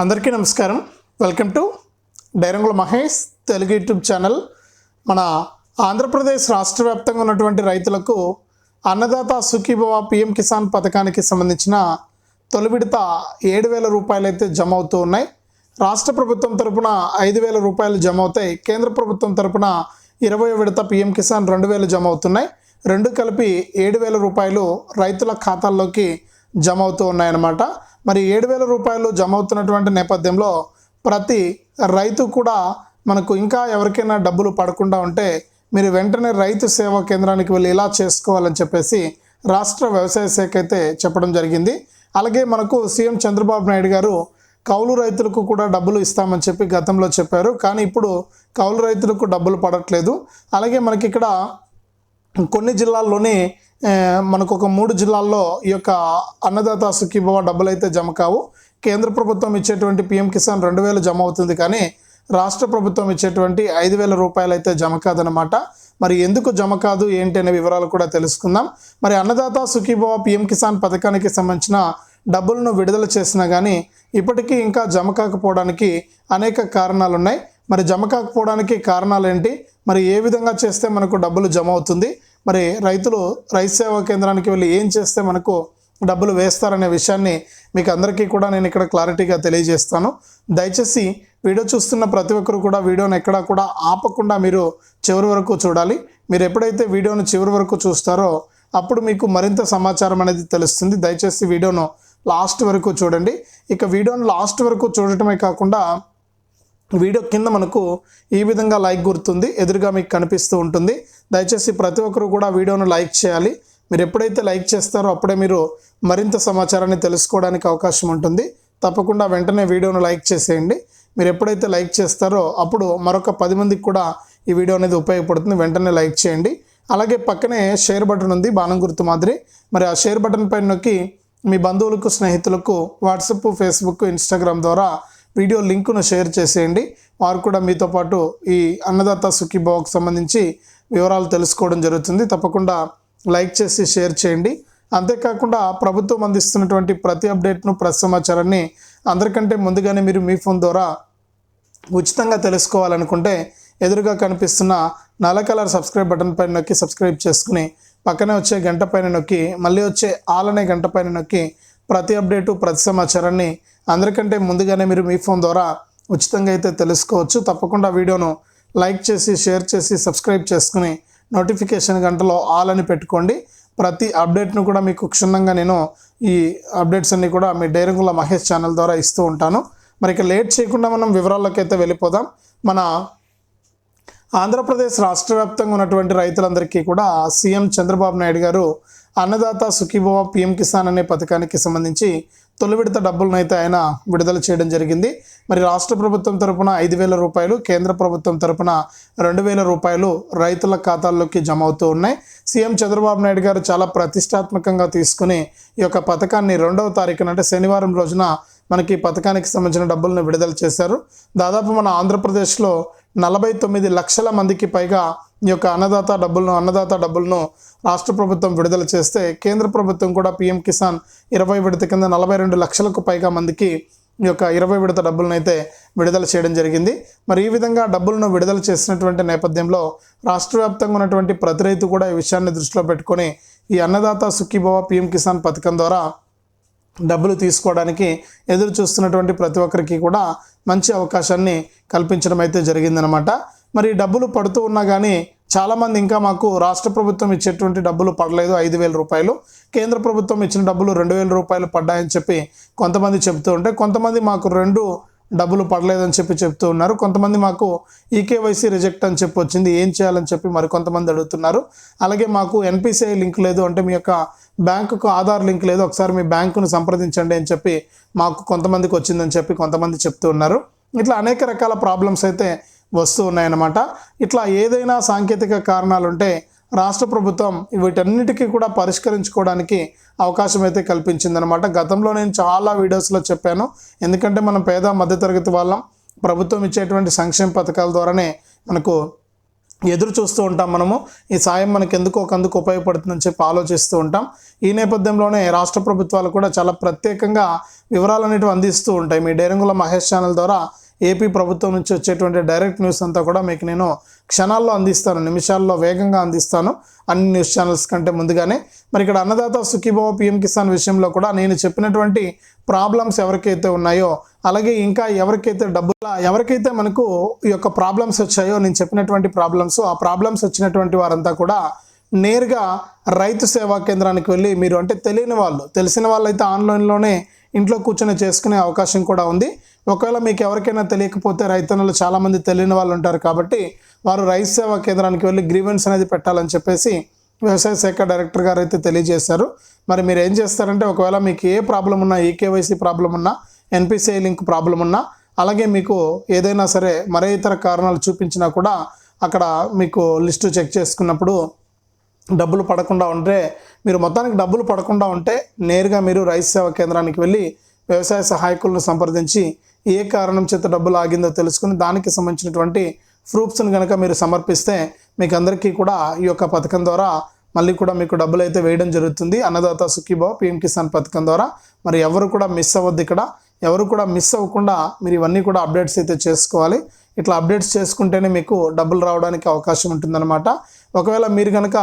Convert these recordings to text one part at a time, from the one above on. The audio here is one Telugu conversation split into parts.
అందరికీ నమస్కారం. Welcome to డైరంగుల Mahesh Telugu YouTube channel. మన ఆంధ్రప్రదేశ్ రాష్ట్ర వ్యాప్తంగా ఉన్నటువంటి రైతులకు అన్నదాత సుఖీభవ పిఎం కిసాన్ పథకానికి సంబంధించిన తొలి విడత ఏడు వేల రూపాయలు అయితే జమ అవుతూ ఉన్నాయి. రాష్ట్ర ప్రభుత్వం తరపున ఐదు వేల రూపాయలు జమ అవుతాయి. కేంద్ర ప్రభుత్వం తరపున ఇరవై విడత పిఎం కిసాన్ రెండు వేలు జమ అవుతున్నాయి. రెండు కలిపి ఏడు వేల రూపాయలు రైతుల ఖాతాల్లోకి జమ అవుతూ ఉన్నాయన్నమాట. మరి ఏడు వేల రూపాయలు జమ అవుతున్నటువంటి నేపథ్యంలో ప్రతి రైతు కూడా మనకు ఇంకా ఎవరికైనా డబ్బులు పడకుండా ఉంటే మీరు వెంటనే రైతు సేవా కేంద్రానికి వెళ్ళి ఇలా చేసుకోవాలని చెప్పేసి రాష్ట్ర వ్యవసాయ శాఖ అయితే చెప్పడం జరిగింది. అలాగే మనకు సీఎం చంద్రబాబు నాయుడు గారు కౌలు రైతులకు కూడా డబ్బులు ఇస్తామని చెప్పి గతంలో చెప్పారు. కానీ ఇప్పుడు కౌలు రైతులకు డబ్బులు పడట్లేదు. అలాగే మనకి ఇక్కడ కొన్ని జిల్లాల్లోనే మనకు ఒక మూడు జిల్లాల్లో ఈ యొక్క అన్నదాత సుఖీభవ డబ్బులు అయితే జమ కావు. కేంద్ర ప్రభుత్వం ఇచ్చేటువంటి పిఎం కిసాన్ రెండు వేలు జమ అవుతుంది కానీ రాష్ట్ర ప్రభుత్వం ఇచ్చేటువంటి ఐదు వేల రూపాయలు అయితే జమ కాదనమాట మరి ఎందుకు జమ కాదు? ఏంటి అనే వివరాలు కూడా తెలుసుకుందాం. మరి అన్నదాత సుఖీభవ పిఎం కిసాన్ పథకానికి సంబంధించిన డబ్బులను విడుదల చేసినా కానీ ఇప్పటికీ ఇంకా జమ కాకపోవడానికి అనేక కారణాలు ఉన్నాయి మరి జమ కాకపోవడానికి కారణాలు ఏంటి మరి ఏ విధంగా చేస్తే మనకు డబ్బులు జమ అవుతుంది? మరి రైతులు రైతు సేవా కేంద్రానికి వెళ్ళి ఏం చేస్తే మనకు డబ్బులు వేస్తారనే విషయాన్ని మీకు అందరికీ కూడా నేను ఇక్కడ క్లారిటీగా తెలియజేస్తాను. దయచేసి వీడియో చూస్తున్న ప్రతి ఒక్కరు కూడా వీడియోని ఎక్కడా కూడా ఆపకుండా మీరు చివరి వరకు చూడాలి. మీరు ఎప్పుడైతే వీడియోను చివరి వరకు చూస్తారో అప్పుడు మీకు మరింత సమాచారం అనేది తెలుస్తుంది. దయచేసి వీడియోను లాస్ట్ వరకు చూడండి. ఇక వీడియోను లాస్ట్ వరకు చూడటమే కాకుండా వీడియో కింద మనకు ఈ విధంగా లైక్ గుర్తుంది. ఎదురుగా మీకు కనిపిస్తూ ఉంటుంది. దయచేసి ప్రతి ఒక్కరు కూడా వీడియోను లైక్ చేయాలి. మీరు ఎప్పుడైతే లైక్ చేస్తారో అప్పుడే మీరు మరింత సమాచారాన్ని తెలుసుకోవడానికి అవకాశం ఉంటుంది. తప్పకుండా వెంటనే వీడియోను లైక్ చేసేయండి. మీరు ఎప్పుడైతే లైక్ చేస్తారో అప్పుడు మరొక పది మందికి కూడా ఈ వీడియో అనేది ఉపయోగపడుతుంది. వెంటనే లైక్ చేయండి. అలాగే పక్కనే షేర్ బటన్ ఉంది బాణం గుర్తు మాదిరి. మరి ఆ షేర్ బటన్ పైన నొక్కి మీ బంధువులకు స్నేహితులకు వాట్సప్ ఫేస్బుక్ ఇన్స్టాగ్రామ్ ద్వారా వీడియో లింకును షేర్ చేసేయండి. వారు కూడా మీతో పాటు ఈ అన్నదాత సుఖీభావకు సంబంధించి వివరాలు తెలుసుకోవడం జరుగుతుంది. తప్పకుండా లైక్ చేసి షేర్ చేయండి. అంతేకాకుండా ప్రభుత్వం అందిస్తున్నటువంటి ప్రతి అప్డేట్ను ప్రతి సమాచారాన్ని అందరికంటే ముందుగానే మీరు మీ ఫోన్ ద్వారా ఉచితంగా తెలుసుకోవాలనుకుంటే ఎదురుగా కనిపిస్తున్న నల్ల కలర్ సబ్స్క్రైబ్ బటన్ పైన నొక్కి సబ్స్క్రైబ్ చేసుకుని పక్కనే వచ్చే గంట పైన నొక్కి మళ్ళీ వచ్చే ఆల్ అనే గంట పైన నొక్కి ప్రతి అప్డేటు ప్రతి సమాచారాన్ని అందరికంటే ముందుగానే మీరు మీ ఫోన్ ద్వారా ఉచితంగా అయితే తెలుసుకోవచ్చు. తప్పకుండా వీడియోను లైక్ చేసి షేర్ చేసి సబ్స్క్రైబ్ చేసుకుని నోటిఫికేషన్ గంటలో ఆల్ అని పెట్టుకోండి. ప్రతి అప్డేట్ను కూడా మీకు క్షుణ్ణంగా నేను ఈ అప్డేట్స్ అన్నీ కూడా మీ డైరంగుల మహేష్ ఛానల్ ద్వారా ఇస్తూ ఉంటాను. మరి ఇక లేట్ చేయకుండా మనం వివరాల్లోకి అయితే వెళ్ళిపోదాం. మన ఆంధ్రప్రదేశ్ రాష్ట్ర వ్యాప్తంగా ఉన్నటువంటి రైతులందరికీ కూడా సీఎం చంద్రబాబు నాయుడు గారు అన్నదాత సుఖీభవ పిఎం కిసాన్ అనే పథకానికి సంబంధించి తొలి విడత డబ్బులను అయితే ఆయన విడుదల చేయడం జరిగింది. మరి రాష్ట్ర ప్రభుత్వం తరపున ఐదు వేల రూపాయలు కేంద్ర ప్రభుత్వం తరపున రెండు వేల రూపాయలు రైతుల ఖాతాల్లోకి జమ అవుతూ ఉన్నాయి. సీఎం చంద్రబాబు నాయుడు గారు చాలా ప్రతిష్టాత్మకంగా తీసుకుని ఈ యొక్క పథకాన్ని రెండవ తారీఖున అంటే శనివారం రోజున మనకి పథకానికి సంబంధించిన డబ్బులను విడుదల చేశారు. దాదాపు మన ఆంధ్రప్రదేశ్లో నలభై తొమ్మిది లక్షల మందికి పైగా ఈ యొక్క అన్నదాత డబ్బులను అన్నదాత డబ్బులను రాష్ట్ర ప్రభుత్వం విడుదల చేస్తే కేంద్ర ప్రభుత్వం కూడా పీఎం కిసాన్ ఇరవై విడత కింద నలభై రెండు లక్షలకు పైగా మందికి ఈ యొక్క ఇరవై విడత డబ్బులను అయితే విడుదల చేయడం జరిగింది. మరి ఈ విధంగా డబ్బులను విడుదల చేసినటువంటి నేపథ్యంలో రాష్ట్ర వ్యాప్తంగా ఉన్నటువంటి ప్రతి రైతు కూడా ఈ విషయాన్ని దృష్టిలో పెట్టుకొని ఈ అన్నదాత సుఖీభవ పీఎం కిసాన్ పథకం ద్వారా డబ్బులు తీసుకోవడానికి ఎదురు చూస్తున్నటువంటి ప్రతి ఒక్కరికి కూడా మంచి అవకాశాన్ని కల్పించడం అయితే జరిగిందనమాట మరి డబ్బులు పడుతూ ఉన్నా కానీ చాలామంది ఇంకా మాకు రాష్ట్ర ప్రభుత్వం ఇచ్చేటువంటి డబ్బులు పడలేదు ఐదు వేల రూపాయలు. కేంద్ర ప్రభుత్వం ఇచ్చిన డబ్బులు రెండు వేల రూపాయలు పడ్డాయని చెప్పి కొంతమంది చెప్తూ ఉంటే కొంతమంది మాకు రెండు డబ్బులు పడలేదని చెప్పి చెప్తూ ఉన్నారు. కొంతమంది మాకు ఈకేవైసీ రిజెక్ట్ అని చెప్పి వచ్చింది. ఏం చేయాలని చెప్పి మరి కొంతమంది అడుగుతున్నారు. అలాగే మాకు ఎన్పిసిఐ లింక్ లేదు అంటే మీ యొక్క బ్యాంకుకు ఆధార్ లింక్ లేదు. ఒకసారి మీ బ్యాంకును సంప్రదించండి అని చెప్పి మాకు కొంతమందికి వచ్చిందని చెప్పి కొంతమంది చెప్తూ ఉన్నారు. ఇట్లా అనేక రకాల ప్రాబ్లమ్స్ అయితే వస్తూ ఉన్నాయన్నమాట. ఇట్లా ఏదైనా సాంకేతిక కారణాలుంటే రాష్ట్ర ప్రభుత్వం వీటన్నిటికీ కూడా పరిష్కరించుకోవడానికి అవకాశం అయితే కల్పించిందనమాట గతంలో నేను చాలా వీడియోస్లో చెప్పాను. ఎందుకంటే మనం పేద మధ్యతరగతి వాళ్ళం. ప్రభుత్వం ఇచ్చేటువంటి సంక్షేమ పథకాల ద్వారానే మనకు ఎదురు చూస్తూ ఉంటాం మనము. ఈ సాయం మనకు ఎందుకో ఒకందుకు ఉపయోగపడుతుందని చెప్పి ఆలోచిస్తూ ఉంటాం. ఈ నేపథ్యంలోనే రాష్ట్ర ప్రభుత్వాలు కూడా చాలా ప్రత్యేకంగా వివరాలు అనేటివి అందిస్తూ ఉంటాయి. మీ డేరంగుల మహేష్ ఛానల్ ద్వారా ఏపీ ప్రభుత్వం నుంచి వచ్చేటువంటి డైరెక్ట్ న్యూస్ అంతా కూడా మీకు నేను క్షణాల్లో అందిస్తాను నిమిషాల్లో వేగంగా అందిస్తాను. అన్ని న్యూస్ ఛానల్స్ కంటే ముందుగానే. మరి ఇక్కడ అన్నదాత సుఖీభావ పిఎం కిసాన్ విషయంలో కూడా నేను చెప్పినటువంటి ప్రాబ్లమ్స్ ఎవరికైతే ఉన్నాయో అలాగే ఇంకా ఎవరికైతే డబ్బుల ఎవరికైతే మనకు ఈ యొక్క ప్రాబ్లమ్స్ వచ్చాయో నేను చెప్పినటువంటి ప్రాబ్లమ్స్ ఆ ప్రాబ్లమ్స్ వచ్చినటువంటి వారంతా కూడా నేరుగా రైతు సేవా కేంద్రానికి వెళ్ళి మీరు అంటే తెలియని వాళ్ళు తెలిసిన వాళ్ళైతే ఆన్లైన్లోనే ఇంట్లో కూర్చొని చేసుకునే అవకాశం కూడా ఉంది. ఒకవేళ మీకు ఎవరికైనా తెలియకపోతే రైతన్నులు చాలామంది తెలియని వాళ్ళు ఉంటారు కాబట్టి వారు రైతు సేవా కేంద్రానికి వెళ్ళి గ్రీవెన్స్ అనేది పెట్టాలని చెప్పేసి వ్యవసాయ శాఖ డైరెక్టర్ గారు అయితే తెలియజేశారు. మరి మీరు ఏం చేస్తారంటే ఒకవేళ మీకు ఏ ప్రాబ్లం ఉన్నా ఈకేవైసీ ప్రాబ్లం ఉన్నా ఎన్పిసిఐ లింక్ ప్రాబ్లం ఉన్నా అలాగే మీకు ఏదైనా సరే మరే ఇతర కారణాలు చూపించినా కూడా అక్కడ మీకు లిస్టు చెక్ చేసుకున్నప్పుడు డబ్బులు పడకుండా ఉంటే మీరు మొత్తానికి డబ్బులు పడకుండా ఉంటే నేరుగా మీరు రైతు సేవా కేంద్రానికి వెళ్ళి వ్యవసాయ సహాయకులను సంప్రదించి ఏ కారణం చేత డబ్బులు ఆగిందో తెలుసుకుని దానికి సంబంధించినటువంటి ప్రూఫ్స్ని కనుక మీరు సమర్పిస్తే మీకు అందరికీ కూడా ఈ యొక్క పథకం ద్వారా మళ్ళీ కూడా మీకు డబ్బులు అయితే వేయడం జరుగుతుంది. అన్నదాత సుఖీభావ పిఎం కిసాన్ పథకం ద్వారా. మరి ఎవరు కూడా మిస్ అవ్వద్దు ఇక్కడ. ఎవరు కూడా మిస్ అవ్వకుండా మీరు ఇవన్నీ కూడా అప్డేట్స్ అయితే చేసుకోవాలి. ఇట్లా అప్డేట్స్ చేసుకుంటేనే మీకు డబ్బులు రావడానికి అవకాశం ఉంటుందన్నమాట. ఒకవేళ మీరు కనుక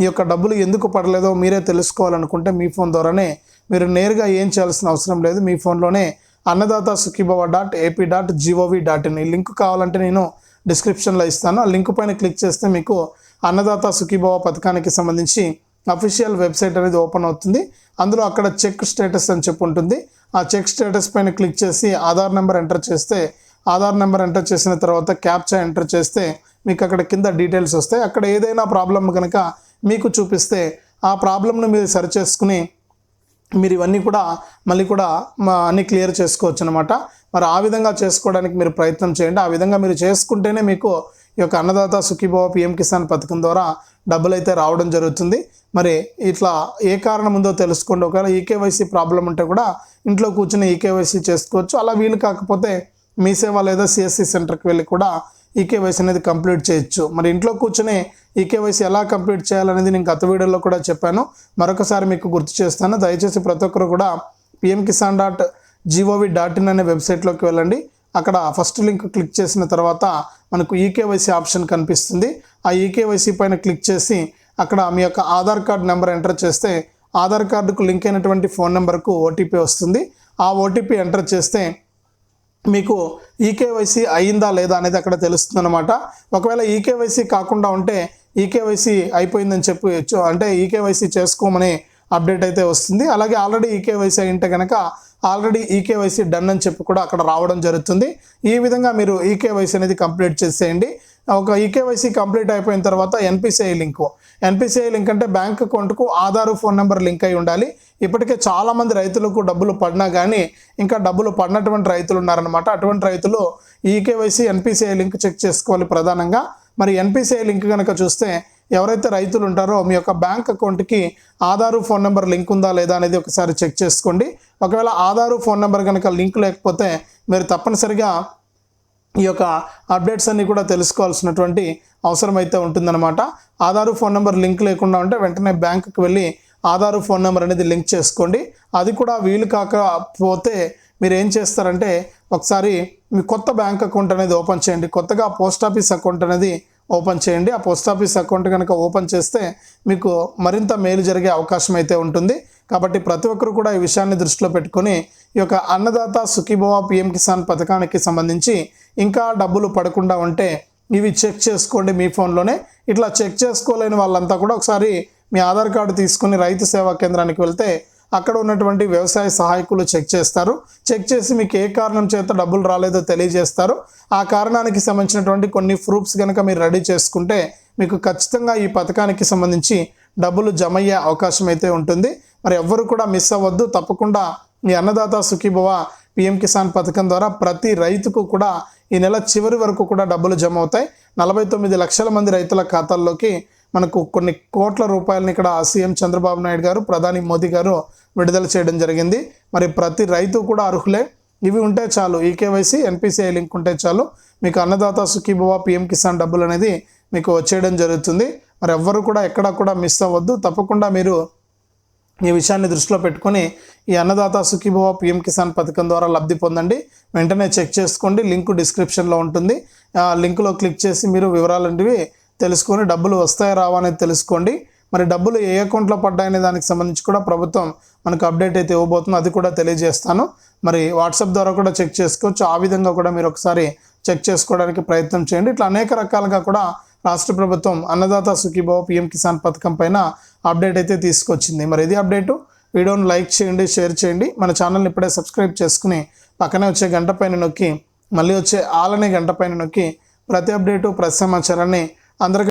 ఈ యొక్క డబ్బులు ఎందుకు పడలేదో మీరే తెలుసుకోవాలనుకుంటే మీ ఫోన్ ద్వారానే మీరు నేరుగా ఏం చేయాల్సిన అవసరం లేదు. మీ ఫోన్లోనే Annadata Sukhibhava dot AP dot G O V dot in. ఈ లింక్ కావాలంటే నేను డిస్క్రిప్షన్లో ఇస్తాను. ఆ లింక్ పైన క్లిక్ చేస్తే మీకు అన్నదాత సుఖీభవ పథకానికి సంబంధించి అఫీషియల్ వెబ్సైట్ అనేది ఓపెన్ అవుతుంది. అందులో అక్కడ చెక్ స్టేటస్ అని చెప్పి ఉంటుంది. ఆ చెక్ స్టేటస్ పైన క్లిక్ చేసి ఆధార్ నెంబర్ ఎంటర్ చేస్తే ఆధార్ నెంబర్ ఎంటర్ చేసిన తర్వాత క్యాప్చా ఎంటర్ చేస్తే మీకు అక్కడ కింద డీటెయిల్స్ వస్తాయి. అక్కడ ఏదైనా ప్రాబ్లం కనుక మీకు చూపిస్తే ఆ ప్రాబ్లమ్ను మీరు సరి చేసుకుని మీరు ఇవన్నీ కూడా మళ్ళీ కూడా మా అన్ని క్లియర్ చేసుకోవచ్చు అనమాట మరి ఆ విధంగా చేసుకోవడానికి మీరు ప్రయత్నం చేయండి. ఆ విధంగా మీరు చేసుకుంటేనే మీకు ఈ యొక్క అన్నదాత సుఖీభావ పిఎం కిసాన్ పథకం ద్వారా డబ్బులు అయితే రావడం జరుగుతుంది. మరి ఇట్లా ఏ కారణం ఉందో తెలుసుకోండి. ఒకవేళ ఈకేవైసీ ప్రాబ్లం ఉంటే కూడా ఇంట్లో కూర్చొని ఈకేవైసీ చేసుకోవచ్చు. అలా వీలు కాకపోతే మీ సేవ లేదా సిఎస్సి సెంటర్కి వెళ్ళి కూడా ఈకేవైసీ అనేది కంప్లీట్ చేయొచ్చు. మరి ఇంట్లో కూర్చొని ఈ కేవైసీ ఎలా కంప్లీట్ చేయాలనేది నేను గత వీడియోలో కూడా చెప్పాను. మరొకసారి మీకు గుర్తు చేస్తాను. దయచేసి ప్రతి ఒక్కరు కూడా PM Kisan dot G O V dot in అనే వెబ్సైట్లోకి వెళ్ళండి. అక్కడ ఫస్ట్ లింక్ క్లిక్ చేసిన తర్వాత మనకు ఈకేవైసీ ఆప్షన్ కనిపిస్తుంది. ఆ ఈకేవైసీ పైన క్లిక్ చేసి అక్కడ మీ యొక్క ఆధార్ కార్డ్ నెంబర్ ఎంటర్ చేస్తే ఆధార్ కార్డుకు లింక్ అయినటువంటి ఫోన్ నెంబర్కు ఓటీపీ వస్తుంది. ఆ ఓటీపీ ఎంటర్ చేస్తే మీకు ఈకేవైసీ అయిందా లేదా అనేది అక్కడ తెలుస్తుంది అనమాట ఒకవేళ ఈకేవైసీ కాకుండా ఉంటే ఈకేవైసీ అయిపోయిందని చెప్పి అంటే ఈకేవైసీ చేసుకోమని అప్డేట్ అయితే వస్తుంది. అలాగే ఆల్రెడీ ఈకేవైసీ అయింటే కనుక ఆల్రెడీ ఈకేవైసీ డన్ అని చెప్పి కూడా అక్కడ రావడం జరుగుతుంది. ఈ విధంగా మీరు ఈకేవైసీ అనేది కంప్లీట్ చేసేయండి. ఒక ఈకేవైసీ కంప్లీట్ అయిపోయిన తర్వాత ఎన్పిసిఐ లింక్. ఎన్పిసిఐ లింక్ అంటే బ్యాంక్ అకౌంట్కు ఆధారు ఫోన్ నెంబర్ లింక్ అయి ఉండాలి. ఇప్పటికే చాలామంది రైతులకు డబ్బులు పడినా కానీ ఇంకా డబ్బులు పడినటువంటి రైతులు ఉన్నారనమాట అటువంటి రైతులు ఈకేవైసీ ఎన్పిసిఐ లింక్ చెక్ చేసుకోవాలి ప్రధానంగా. మరి ఎన్పిసిఐ లింక్ కనుక చూస్తే ఎవరైతే రైతులు ఉంటారో మీ యొక్క బ్యాంక్ అకౌంట్కి ఆధారు ఫోన్ నెంబర్ లింక్ ఉందా లేదా అనేది ఒకసారి చెక్ చేసుకోండి. ఒకవేళ ఆధారు ఫోన్ నెంబర్ కనుక లింక్ లేకపోతే మీరు తప్పనిసరిగా ఈ యొక్క అప్డేట్స్ అన్నీ కూడా తెలుసుకోవాల్సినటువంటి అవసరం అయితే ఉంటుందన్నమాట. ఆధారు ఫోన్ నెంబర్ లింక్ లేకుండా ఉంటే వెంటనే బ్యాంకుకి వెళ్ళి ఆధారు ఫోన్ నెంబర్ అనేది లింక్ చేసుకోండి. అది కూడా వీలు కాకపోతే మీరు ఏం చేస్తారంటే ఒకసారి మీ కొత్త బ్యాంక్ అకౌంట్ అనేది ఓపెన్ చేయండి. కొత్తగా పోస్ట్ ఆఫీస్ అకౌంట్ అనేది ఓపెన్ చేయండి. ఆ పోస్ట్ ఆఫీస్ అకౌంట్ కనుక ఓపెన్ చేస్తే మీకు మరింత మేలు జరిగే అవకాశం అయితే ఉంటుంది. కాబట్టి ప్రతి ఒక్కరు కూడా ఈ విషయాన్ని దృష్టిలో పెట్టుకొని ఈ యొక్క అన్నదాత సుఖీభవ పిఎం కిసాన్ పథకానికి సంబంధించి ఇంకా డబ్బులు పడకుండా ఉంటే ఇవి చెక్ చేసుకోండి మీ ఫోన్లోనే. ఇట్లా చెక్ చేసుకోలేని వాళ్ళంతా కూడా ఒకసారి మీ ఆధార్ కార్డు తీసుకుని రైతు సేవా కేంద్రానికి వెళ్తే అక్కడ ఉన్నటువంటి వ్యవసాయ సహాయకులు చెక్ చేస్తారు. చెక్ చేసి మీకు ఏ కారణం చేత డబ్బులు రాలేదో తెలియజేస్తారు. ఆ కారణానికి సంబంధించినటువంటి కొన్ని ప్రూఫ్స్ కనుక మీరు రెడీ చేసుకుంటే మీకు ఖచ్చితంగా ఈ పథకానికి సంబంధించి డబ్బులు జమ అయ్యే అవకాశం అయితే ఉంటుంది. మరి ఎవ్వరు కూడా మిస్ అవ్వద్దు. తప్పకుండా మీ అన్నదాత సుఖీభవ పిఎం కిసాన్ పథకం ద్వారా ప్రతి రైతుకు కూడా ఈ నెల చివరి వరకు కూడా డబ్బులు జమ అవుతాయి. నలభై తొమ్మిది లక్షల మంది రైతుల ఖాతాల్లోకి మనకు కొన్ని కోట్ల రూపాయలని ఇక్కడ సీఎం చంద్రబాబు నాయుడు గారు ప్రధాని మోదీ గారు విడుదల చేయడం జరిగింది. మరి ప్రతి రైతు కూడా అర్హులే. ఇవి ఉంటే చాలు. ఈకేవైసీ ఎన్పిసిఐ లింక్ ఉంటే చాలు. మీకు అన్నదాత సుఖీభవ పిఎం కిసాన్ డబ్బులు అనేది మీకు వచ్చేయడం జరుగుతుంది. మరి ఎవ్వరు కూడా ఎక్కడ కూడా మిస్ అవ్వద్దు. తప్పకుండా మీరు ఈ విషయాన్ని దృష్టిలో పెట్టుకొని ఈ అన్నదాత సుఖీభవ పిఎం కిసాన్ పథకం ద్వారా లబ్ధి పొందండి. వెంటనే చెక్ చేసుకోండి. లింక్ డిస్క్రిప్షన్లో ఉంటుంది. ఆ లింకులో క్లిక్ చేసి మీరు వివరాలంటివి తెలుసుకొని డబ్బులు వస్తాయా రావా అనేది తెలుసుకోండి. మరి డబ్బులు ఏ అకౌంట్లో పడ్డాయనే దానికి సంబంధించి కూడా ప్రభుత్వం మనకు అప్డేట్ అయితే ఇవ్వబోతుందో. అది కూడా తెలియజేస్తాను. మరి వాట్సాప్ ద్వారా కూడా చెక్ చేసుకోవచ్చు. ఆ విధంగా కూడా మీరు ఒకసారి చెక్ చేసుకోవడానికి ప్రయత్నం చేయండి. ఇట్లా అనేక రకాలుగా కూడా రాష్ట్ర ప్రభుత్వం అన్నదాత సుఖీభావ పిఎం కిసాన్ పథకం పైన అప్డేట్ అయితే తీసుకొచ్చింది. మరి ఇది అప్డేటు. వీడియోను లైక్ చేయండి షేర్ చేయండి. మన ఛానల్ని ఇప్పుడే సబ్స్క్రైబ్ చేసుకుని పక్కనే వచ్చే గంట పైన నొక్కి మళ్ళీ వచ్చే ఆలనే గంట పైన నొక్కి ప్రతి అప్డేటు ప్రతి సమాచారాన్ని అందరికీ